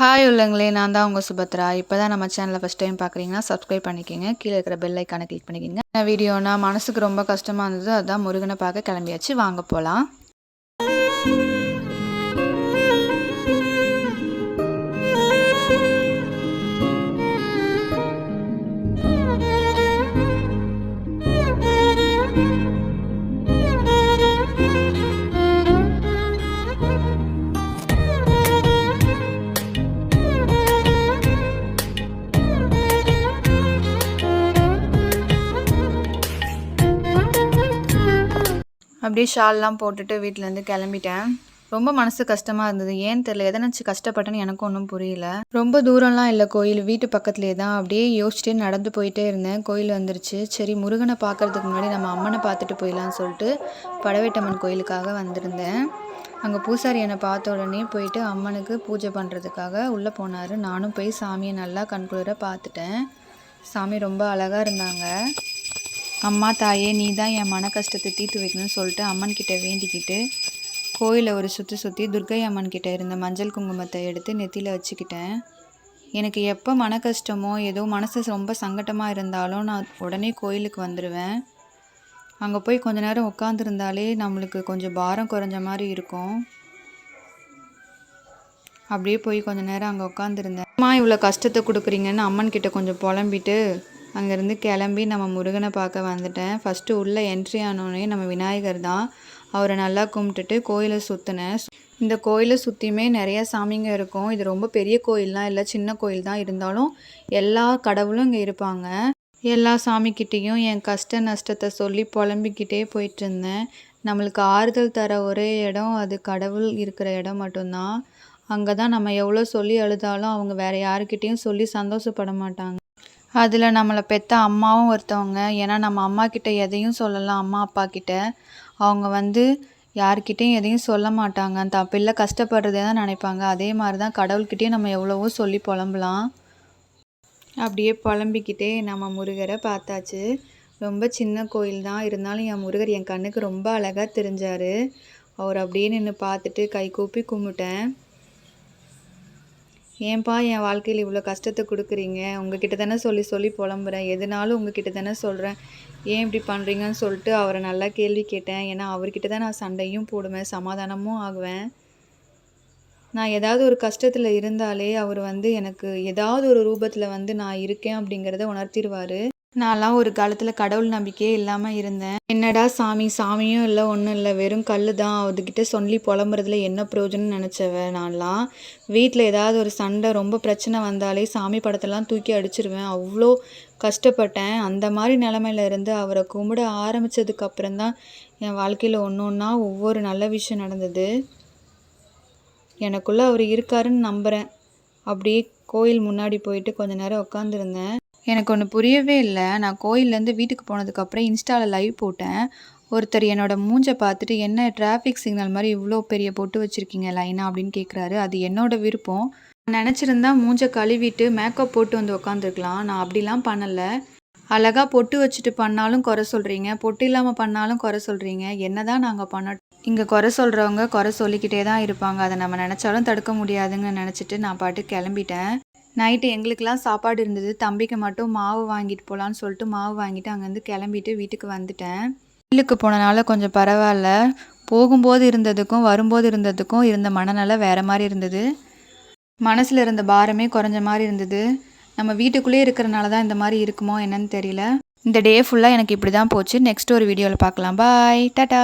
Hi உள்ளங்களே நான் தான் உங்கள் சுபத்ரா. இப்போ தான் நம்ம சேனலை ஃபஸ்ட் டைம் பார்க்குறீங்கன்னா சப்ஸ்கிரைப் பண்ணிக்கோங்க. கீழே இருக்கிற பெல் ஐக்கானை கிளிக் பண்ணிக்கோங்க. என்ன வீடியோனா மனசுக்கு ரொம்ப கஷ்டமாக இருந்தது அதுதான் முருகனை பார்க்க கிளம்பியாச்சு. வாங்க போகலாம் அப்படியே ஷால்லாம் போட்டுட்டு வீட்டிலேருந்து கிளம்பிட்டேன். ரொம்ப மனசு கஷ்டமாக இருந்தது. ஏன்னு தெரியல. எதை நினச்சி கஷ்டப்பட்டேன்னு எனக்கு ஒன்றும் புரியல. ரொம்ப தூரம்லாம் இல்லை கோயில். வீட்டு பக்கத்துலேயே தான் அப்படியே யோசிச்சுட்டே நடந்து போயிட்டே இருந்தேன். கோயில் வந்துருச்சு. சரி முருகனை பார்க்கறதுக்கு முன்னாடி நம்ம அம்மனை பார்த்துட்டு போயிடலான்னு சொல்லிட்டு படவேட்டம்மன் கோயிலுக்காக வந்திருந்தேன். அங்கே பூசாரி என்னை பார்த்த உடனே போயிட்டு அம்மனுக்கு பூஜை பண்ணுறதுக்காக உள்ளே போனார். நானும் போய் சாமியை நல்லா கண்குளிர பார்த்துட்டேன். சாமி ரொம்ப அழகாக இருந்தாங்க. அம்மா தாயே நீ தான் என் மன கஷ்டத்தை தீர்த்து வைக்கணும்னு சொல்லிட்டு அம்மன் கிட்ட வேண்டிக்கிட்டு கோயிலை ஒரு சுற்றி சுற்றி துர்கை அம்மன் கிட்ட இருந்த மஞ்சள் குங்குமத்தை எடுத்து நெத்தியில் வச்சுக்கிட்டேன். எனக்கு எப்போ மன கஷ்டமோ ஏதோ மனசு ரொம்ப சங்கட்டமாக இருந்தாலும் நான் உடனே கோயிலுக்கு வந்துடுவேன் அங்கே போய் கொஞ்ச நேரம் உட்காந்துருந்தாலே நம்மளுக்கு கொஞ்சம் பாரம் குறைஞ்ச மாதிரி இருக்கும். அப்படியே போய் கொஞ்ச நேரம் அங்கே உட்காந்துருந்தேன் அம்மா இவ்வளோ கஷ்டத்தை கொடுக்குறீங்கன்னு அம்மன் கிட்ட கொஞ்சம் புலம்பிட்டு அங்கேருந்து கிளம்பி நம்ம முருகனை பார்க்க வந்துட்டேன். ஃபஸ்ட்டு உள்ளே என்ட்ரி ஆனோடனே நம்ம விநாயகர் தான். அவரை நல்லா கும்பிட்டுட்டு கோயிலை சுற்றினேன் இந்த கோயிலை சுற்றியுமே நிறைய சாமிங்க இருக்கும். இது ரொம்ப பெரிய கோயில்லாம் இல்லை சின்ன கோயில் தான். இருந்தாலும் எல்லா கடவுளும் இங்கே இருப்பாங்க. எல்லா சாமிக்கிட்டேயும் என் கஷ்ட நஷ்டத்தை சொல்லி புலம்பிக்கிட்டே போயிட்டு இருந்தேன். நம்மளுக்கு ஆறுதல் தர ஒரே இடம் அது கடவுள் இருக்கிற இடம் மட்டும்தான். அங்கே தான் நம்ம எவ்வளோ சொல்லி அழுதாலும் அவங்க வேறு யாருக்கிட்டேயும் சொல்லி சந்தோஷப்பட மாட்டாங்க. அதில் நம்மளை பெற்ற அம்மாவும் ஒருத்தவங்க. ஏன்னா நம்ம அம்மா கிட்ட எதையும் சொல்லலாம் அம்மா அப்பா கிட்ட. அவங்க வந்து யார்கிட்டையும் எதையும் சொல்ல மாட்டாங்க. தான் பிள்ளை கஷ்டப்படுறதே தான் நினைப்பாங்க. அதே மாதிரி தான் கடவுள்கிட்டேயும் நம்ம எவ்வளவோ சொல்லி புலம்பலாம். அப்படியே புலம்பிக்கிட்டே நம்ம முருகரை பார்த்தாச்சு. ரொம்ப சின்ன கோயில் தான். இருந்தாலும் என் முருகர் என் கண்ணுக்கு ரொம்ப அழகாக தெரிஞ்சார். அவர் அப்படியே நின்று பார்த்துட்டு கை கூப்பி கும்பிட்டேன். ஏன்பா என் வாழ்க்கையில் இவ்வளோ கஷ்டத்தை கொடுக்குறீங்க? உங்ககிட்ட தானே சொல்லி சொல்லி புலம்புறேன். எதுனாலும் உங்ககிட்ட தானே சொல்கிறேன் ஏன் இப்படி பண்ணுறீங்கன்னு சொல்லிட்டு அவரை நல்லா கேள்வி கேட்டேன். ஏன்னா அவர்கிட்ட தான் நான் சண்டையும் போடுவேன் சமாதானமும் ஆகுவேன். நான் ஏதாவது ஒரு கஷ்டத்தில் இருந்தாலே அவர் வந்து எனக்கு ஏதாவது ஒரு ரூபத்தில் வந்து நான் இருக்கேன் அப்படிங்கிறத உணர்த்திடுவார். நான்லாம் ஒரு காலத்தில் கடவுள் நம்பிக்கையே இல்லாமல் இருந்தேன். என்னடா சாமி? சாமியும் இல்லை ஒன்றும் இல்லை. வெறும் கல் தான். அதுக்கிட்ட சொல்லி புலம்புறதுல என்ன பிரயோஜனம் நினச்சவன் நான்லாம். வீட்டில் ஏதாவது ஒரு சண்டை ரொம்ப பிரச்சனை வந்தாலே சாமி படத்தெல்லாம் தூக்கி அடிச்சிருவேன். அவ்வளோ கஷ்டப்பட்டேன். அந்த மாதிரி நிலமையில இருந்து அவரை கும்பிட ஆரம்பித்ததுக்கப்புறம் தான் என் வாழ்க்கையில் ஒன்று ஒன்றா ஒவ்வொரு நல்ல விஷயம் நடந்தது. எனக்குள்ளே அவர் இருக்காருன்னு நம்புகிறேன் அப்படியே கோயில் முன்னாடி போயிட்டு கொஞ்ச நேரம் உட்காந்துருந்தேன் எனக்கு ஒன்று புரியவே இல்லை. நான் கோயிலேருந்து வீட்டுக்கு போனதுக்கப்புறம் இன்ஸ்டாவில் லைவ் போட்டேன். ஒருத்தர் என்னோட மூஞ்சை பார்த்துட்டு என்ன டிராஃபிக் சிக்னல் மாதிரி இவ்வளோ பெரிய பொட்டு வச்சுருக்கீங்க லைனா? அப்படின்னு கேட்குறாரு அது என்னோட விருப்பம். நினச்சிருந்தா மூஞ்சை கழுவிட்டு மேக்கப் போட்டு வந்து உக்காந்துருக்கலாம். நான் அப்படிலாம் பண்ணலை. அழகாக பொட்டு வச்சுட்டு பண்ணாலும் குறை சொல்கிறீங்க பொட்டு இல்லாமல் பண்ணாலும் குறை சொல்கிறீங்க என்ன தான் நாங்கள் பண்ண இங்கே குறை சொல்கிறவங்க குறை சொல்லிக்கிட்டே தான் இருப்பாங்க. அதை நம்ம நினச்சாலும் தடுக்க முடியாதுங்கன்னு நினச்சிட்டு நான் பாட்டு கிளம்பிட்டேன். நைட்டு எங்களுக்கெல்லாம் சாப்பாடு இருந்தது. தம்பிக்கு மட்டும் மாவு வாங்கிட்டு போகலான்னு சொல்லிட்டு மாவு வாங்கிட்டு அங்கேருந்து கிளம்பிட்டு வீட்டுக்கு வந்துட்டேன். மில்லுக்கு போனனால கொஞ்சம் பரவாயில்ல. போகும்போது இருந்ததுக்கும் வரும்போது இருந்ததுக்கும் இருந்த மனநல வேறு மாதிரி இருந்தது. மனசில் இருந்த பாரமே குறைஞ்ச மாதிரி இருந்தது. நம்ம வீட்டுக்குள்ளே இருக்கிறனால தான் இந்த மாதிரி இருக்குமோ என்னன்னு தெரியல. இந்த டே ஃபுல்லாக எனக்கு இப்படி தான் போச்சு. நெக்ஸ்ட் ஒரு வீடியோவில் பார்க்கலாம். பாய் டாட்டா